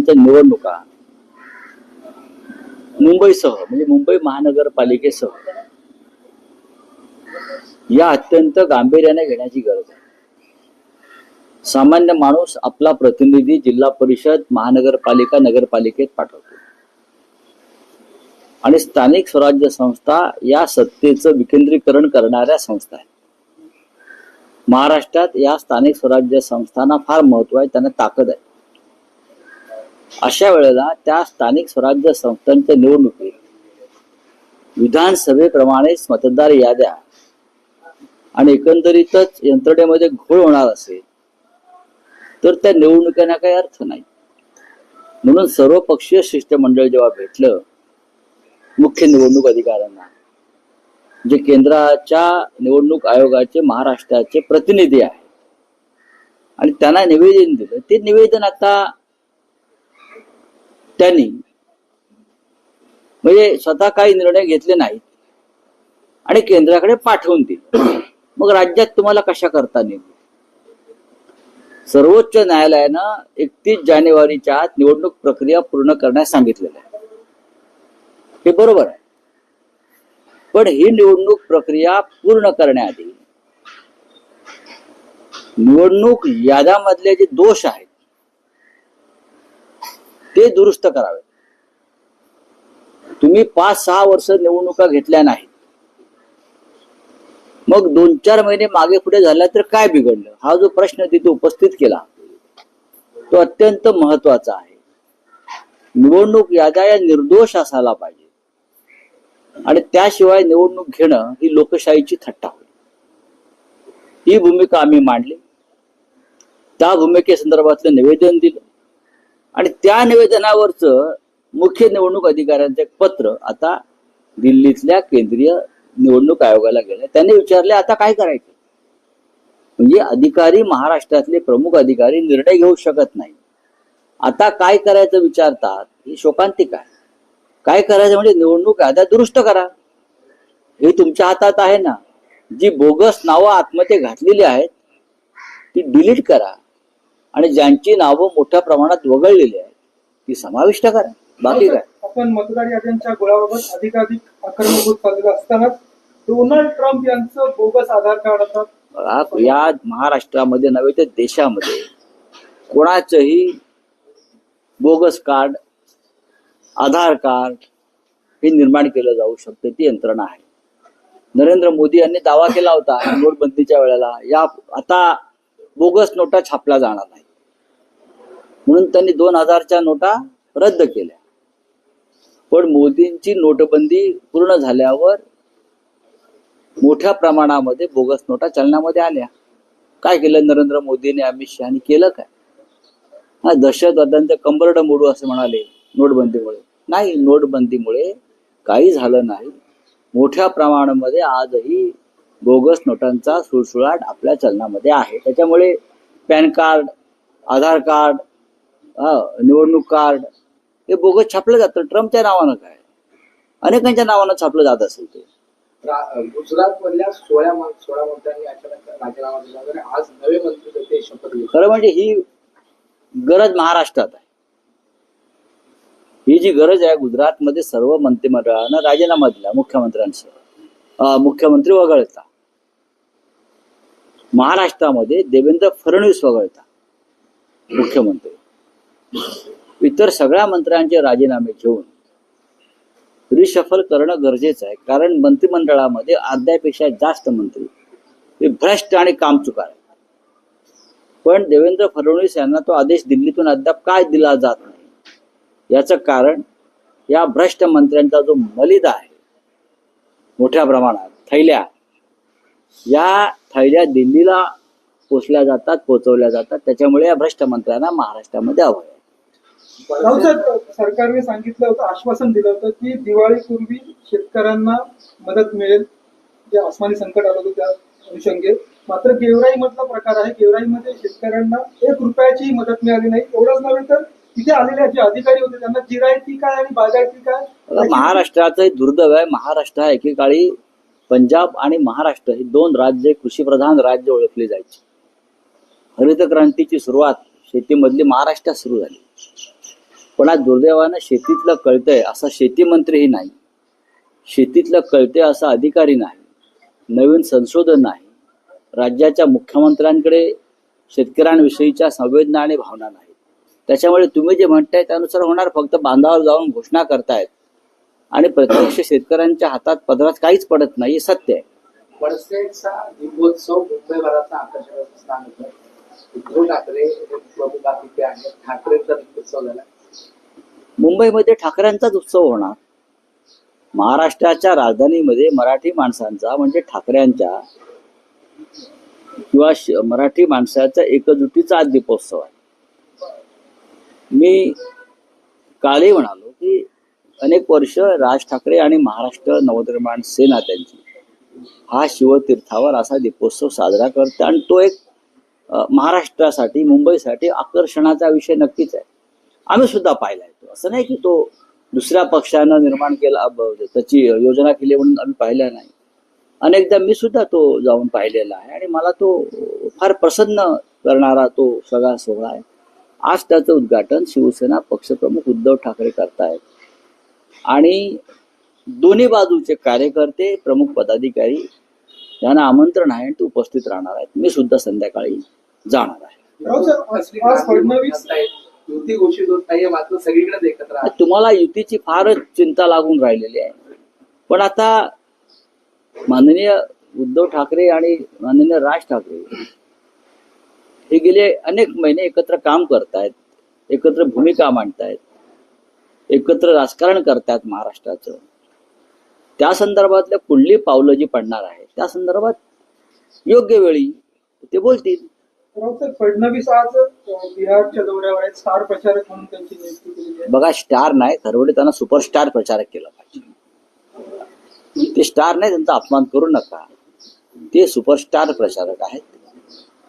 निवडणुका मुंबईसह म्हणजे मुंबई महानगरपालिकेसह या अत्यंत गांभीर्याने घेण्याची गरज आहे. सामान्य माणूस आपला प्रतिनिधी जिल्हा परिषद महानगरपालिका नगरपालिकेत पाठवतो. आणि स्थानिक स्वराज्य संस्था या सत्तेचं विकेंद्रीकरण करणाऱ्या संस्था आहेत. महाराष्ट्रात या स्थानिक स्वराज्य संस्थांना फार महत्त्व आहे त्यांना ताकद आहे. अशा वेळेला त्या स्थानिक स्वराज्य संस्थांच्या निवडणुकीत विधानसभेप्रमाणेच मतदार याद्या आणि एकंदरीतच यंत्रणेमध्ये घोळ होणार असेल तर त्या निवडणुकांना काही अर्थ नाही. म्हणून सर्वपक्षीय शिष्टमंडळ जेव्हा भेटलं मुख्य निवडणूक अधिकाऱ्यांना जे केंद्राच्या निवडणूक आयोगाचे महाराष्ट्राचे प्रतिनिधी आहे आणि त्यांना निवेदन दिलं ते निवेदन आता त्यांनी. म्हणजे स्वतः काही निर्णय घेतले नाहीत. आणि केंद्राकडे पाठवून दिले. मग राज्यात तुम्हाला कशा करता नेमले सर्वोच्च न्यायालयानं एकतीस जानेवारीच्या आत निवडणूक प्रक्रिया पूर्ण करण्यास सांगितलेलं आहे. हे बरोबर आहे. पण ही निवडणूक प्रक्रिया पूर्ण करण्याआधी निवडणूक याद्यामधले जे दोष आहेत ते दुरुस्त करावे. तुम्ही पाच सहा वर्ष निवडणुका घेतल्या नाहीत. मग दोन चार महिने मागे पुढे झाला तर काय बिघडलं? हा जो प्रश्न तिथे उपस्थित केला तो अत्यंत महत्त्वाचा आहे. निवडणूक याद्या या निर्दोष असायला पाहिजे. आणि त्याशिवाय निवडणूक घेणं ही लोकशाहीची थट्टा होईल ही भूमिका आम्ही मांडली. त्या भूमिकेसंदर्भातलं निवेदन दिलं. आणि त्या निवेदनावरचं मुख्य निवडणूक अधिकाऱ्यांचं एक पत्र आता दिल्लीतल्या केंद्रीय निवडणूक आयोगाला गेलं त्यांनी विचारले आता काय करायचं? म्हणजे अधिकारी महाराष्ट्रातले प्रमुख अधिकारी निर्णय घेऊ शकत नाही. आता काय करायचं विचारतात ही शोकांतिक आहे. काय करायचं म्हणजे निवडणूक याद्या दुरुस्त करा. हे तुमच्या हातात आहे ना. जी बोगस नावं आत्महत्या घातलेली आहेत ती डिलीट करा. आणि ज्यांची नावं मोठ्या प्रमाणात वगळलेली आहेत ती समाविष्ट करा. बाकी काय? आपण मतदार याद्यांच्या गोळाबाबत अधिकाधिक आक्रमक होत चाललेलं असतानाच डोनाल्ड ट्रम्प यांचं बोगस आधार कार्ड आता बघा, या महाराष्ट्रामध्ये नव्हे तर देशामध्ये कोणाचंही बोगस कार्ड आधार कार्ड हे निर्माण केलं जाऊ शकतं ती यंत्रणा आहे. नरेंद्र मोदी यांनी दावा केला होता नोटबंदीच्या वेळेला या आता बोगस नोटा छापल्या जाणार नाही. म्हणून त्यांनी दोन हजारच्या नोटा रद्द केल्या. पण मोदींची नोटबंदी पूर्ण झाल्यावर मोठ्या प्रमाणामध्ये बोगस नोटा चलनामध्ये आल्या. काय केलं नरेंद्र मोदीने अमित शहानी केलं काय? हा दहशतवाद्यांचं कंबरड मोडू असे म्हणाले नोटबंदीमुळे. नाही नोटबंदीमुळे काही झालं नाही. मोठ्या प्रमाणामध्ये आजही बोगस नोटांचा सुळसुळाट आपल्या चलनामध्ये आहे. त्याच्यामुळे पॅन कार्ड आधार कार्ड निवडणूक कार्ड हे बोगस छापलं जातं. ट्रम्पच्या नावानं काय? अनेकांच्या नावानं छापलं जात असेल ते. गुजरात मधल्या सोळा मा- सोळा मंत्र्यांनी अचानक राजीनामा दिला आणि आज नवे मंत्री होते शपथ घेतली. खरं म्हणजे ही गरज महाराष्ट्रात आहे. ही जी गरज आहे गुजरातमध्ये सर्व मंत्रिमंडळानं राजीनामा दिला मुख्यमंत्र्यांसह. मुख्यमंत्री वगळता. महाराष्ट्रामध्ये देवेंद्र फडणवीस वगळता मुख्यमंत्री. इतर सगळ्या मंत्र्यांचे राजीनामे घेऊन रिशफल करणं गरजेचं आहे कारण मंत्रिमंडळामध्ये अर्ध्यापेक्षा जास्त मंत्री हे भ्रष्ट आणि कामचुकार आहेत. पण देवेंद्र फडणवीस यांना तो आदेश दिल्लीतून अद्याप काय दिला जात नाही याचं कारण या भ्रष्ट मंत्र्यांचा जो मलिदा आहे मोठ्या प्रमाणात थैल्या या थैल्या दिल्लीला पोचल्या जातात पोचवल्या जातात. त्याच्यामुळे या भ्रष्ट मंत्र्यांना महाराष्ट्रामध्ये हवं आहे. सरकारने सांगितलं होतं आश्वासन दिलं होतं की दिवाळीपूर्वी शेतकऱ्यांना मदत मिळेल. जे आसमानी संकट आलं होतं त्या अनुषंगे. मात्र गेवराई मधला प्रकार आहे. गेवराईमध्ये शेतकऱ्यांना एक रुपयाची मदत मिळाली नाही. एवढंच नव्हे तर तिथे आलेले जे अधिकारी होते त्यांना जिरायती काय आणि बागायती काय? महाराष्ट्राचं दुर्दैव आहे. महाराष्ट्र एकेकाळी पंजाब आणि महाराष्ट्र ही दोन राज्य कृषीप्रधान राज्य ओळखली जायची. हरित क्रांतीची सुरुवात शेतीमधली महाराष्ट्रात सुरू झाली. पण आज दुर्दैवानं शेतीतलं कळतंय असा शेतीमंत्रीही नाही. शेतीतलं कळतंय असा अधिकारी नाही. नवीन संशोधन नाही. राज्याच्या मुख्यमंत्र्यांकडे शेतकऱ्यांविषयीच्या संवेदना आणि भावना नाहीत. त्याच्यामुळे तुम्ही जे म्हणताय त्यानुसार होणार फक्त बांधावर जाऊन घोषणा करतायत. आणि प्रत्यक्ष शेतकऱ्यांच्या हातात पदरात काहीच पडत नाही हे सत्य आहे. वडसेचा दीपोत्सव मुंबईभराचा आकर्षणाचं स्थान होतं. उद्धव ठाकरे प्रमुख अतिथी आहेत ठाकरेंचा दीपोत्सव झाला. मुंबईमध्ये ठाकऱ्यांचाच उत्सव होणार. महाराष्ट्राच्या राजधानीमध्ये मराठी माणसांचा म्हणजे ठाकऱ्यांच्या किंवा मराठी माणसाच्या एकजुटीचा आज दीपोत्सव आहे. मी कालही म्हणालो की अनेक वर्ष राज ठाकरे आणि महाराष्ट्र नवनिर्माण सेना त्यांची. हा शिवतीर्थावर असा दीपोत्सव साजरा करते आणि तो एक महाराष्ट्रासाठी मुंबईसाठी आकर्षणाचा विषय नक्कीच आहे. आम्ही सुद्धा पाहिलाय तो. असं नाही की तो दुसऱ्या पक्षानं निर्माण केला त्याची योजना केली म्हणून आम्ही पाहिला नाही. अनेकदा मी सुद्धा तो जाऊन पाहिलेला आहे आणि मला तो फार प्रसन्न करणारा तो सगळा सोहळा आहे. आज त्याचं उद्घाटन शिवसेना पक्षप्रमुख उद्धव ठाकरे करतायत. आणि दोन्ही बाजूचे कार्यकर्ते प्रमुख पदाधिकारी यांना आमंत्रण आहे आणि ते उपस्थित राहणार आहेत. मी सुद्धा संध्याकाळी जाणार आहे. तुम्हाला युतीची फारच चिंता लागून राहिलेली आहे. पण आता माननीय उद्धव ठाकरे आणि माननीय राज ठाकरे हे गेले अनेक महिने एकत्र काम करतायत एकत्र भूमिका मांडतायत. एकत्र राजकारण करतायत महाराष्ट्राचं. त्या संदर्भातल्या पुढली पावलं जी पडणार आहेत त्या संदर्भात योग्य वेळी ते बोलतील. राऊत साहेब फडणवीस आज अं, बिहारच्या दौऱ्यावर आहेत स्टार प्रचारक म्हणून त्यांची नियुक्ती केलेली आहे. बघा स्टार नाही खरवडे त्यांना सुपरस्टार प्रचारक केला पाहिजे. ते स्टार नाही त्यांचा अपमान करू नका. ते सुपरस्टार प्रचारक आहेत.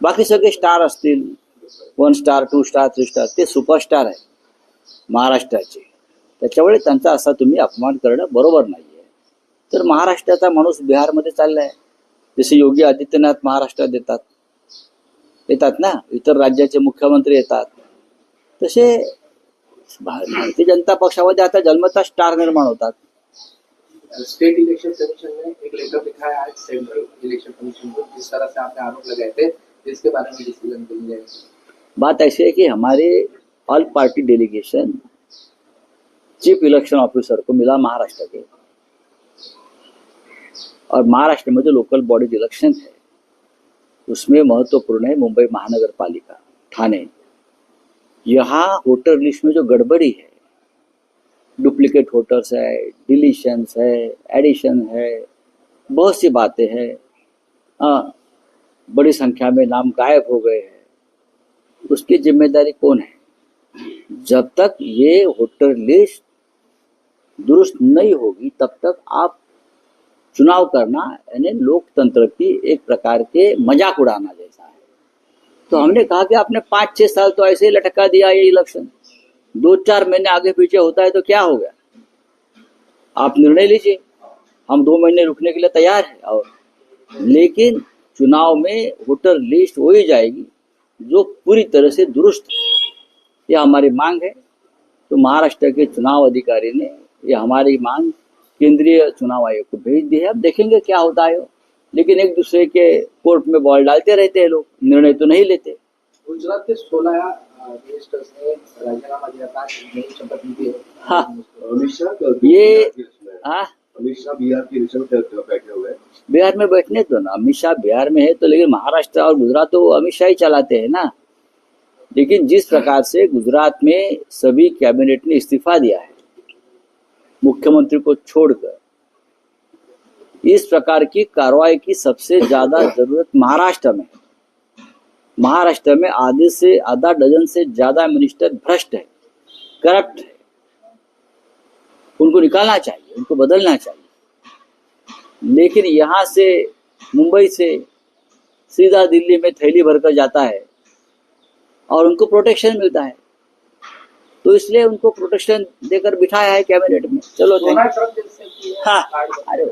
बाकी सगळे स्टार असतील one star two star three star ते सुपरस्टार आहेत महाराष्ट्राचे. त्याच्यामुळे त्यांचा असा तुम्ही अपमान करणं बरोबर नाहीये. तर महाराष्ट्राचा माणूस बिहारमध्ये चाललाय. जसे योगी आदित्यनाथ महाराष्ट्रात येतात. येतात ना? इतर राज्याचे मुख्यमंत्री येतात. तसे भारतीय जनता पक्षामध्ये आता जन्मता स्टार निर्माण होतात. स्टेट इलेक्शन कमीशन ने एक लेटर लिखा है आज सेंट्रल इलेक्शन कमीशन को जिस तरह से आपने आरोप लगाए थे जिसके बारे में डिसीजन बात ऐसी है कि हमारे all party delegation chief election officer को मिला महाराष्ट्र के। और महाराष्ट्र में जो लोकल बॉडीज इलेक्शन है उसमें महत्वपूर्ण है मुंबई महानगर पालिका ठाणे यहाँ वोटर लिस्ट में जो गड़बड़ी है डुप्लीकेट वोटर्स है डिलीशंस है एडिशन है बहुत सी बातें हैं। हाँ, बड़ी संख्या में नाम गायब हो गए हैं। उसकी ज़िम्मेदारी कौन है? जब तक ये वोटर लिस्ट दुरुस्त नहीं होगी, तब तक आप चुनाव करना, यानी लोकतंत्र की एक प्रकार के मज़ाक उड़ाना जैसा है। तो हमने कहा कि आपने पाँच छह साल तो ऐसे ही लटका दिया ये इलेक्शन दो चार महीने आगे पीछे होता है तो क्या हो गया? आप निर्णय लीजिए। हम दो महीने रुकने के लिए तैयार हैं और लेकिन चुनाव में वोटर लिस्ट हो ही जाएगी, जो पूरी तरह से दुरुस्त है। ये हमारी मांग है। तो महाराष्ट्र के चुनाव अधिकारी ने ये हमारी मांग केंद्रीय चुनाव आयोग को भेज दी है। अब देखेंगे क्या होता है। लेकिन एक दूसरे के कोर्ट में बॉल डालते रहते हैं लोग निर्णय तो नहीं लेते। गुजरात के सोलह मिनिस्टर्स ने राजीनामा दिया था शपथ ली थी हाँ। ये हाँ बिहार के इलेक्शन पे बैठे हुए बिहार में बैठने दो ना। अमित शाह बिहार में है तो लेकिन महाराष्ट्र और गुजरात तो अमित शाह ही चलाते हैं ना। लेकिन जिस प्रकार से गुजरात में सभी कैबिनेट ने इस्तीफा दिया है मुख्यमंत्री को छोड़कर। इस प्रकार की कार्रवाई की सबसे ज़्यादा ज़रूरत महाराष्ट्र में महाराष्ट्र में आधे से आधा डजन से ज़्यादा मिनिस्टर भ्रष्ट है करप्ट है। उनको निकालना चाहिए, उनको बदलना चाहिए। लेकिन यहाँ से, मुंबई से, सीधा दिल्ली में थैली भरकर जाता है और उनको प्रोटेक्शन मिलता है। तो इसलिए उनको प्रोटेक्शन देकर बिठाया है कैबिनेट में चलो हाँ अरे।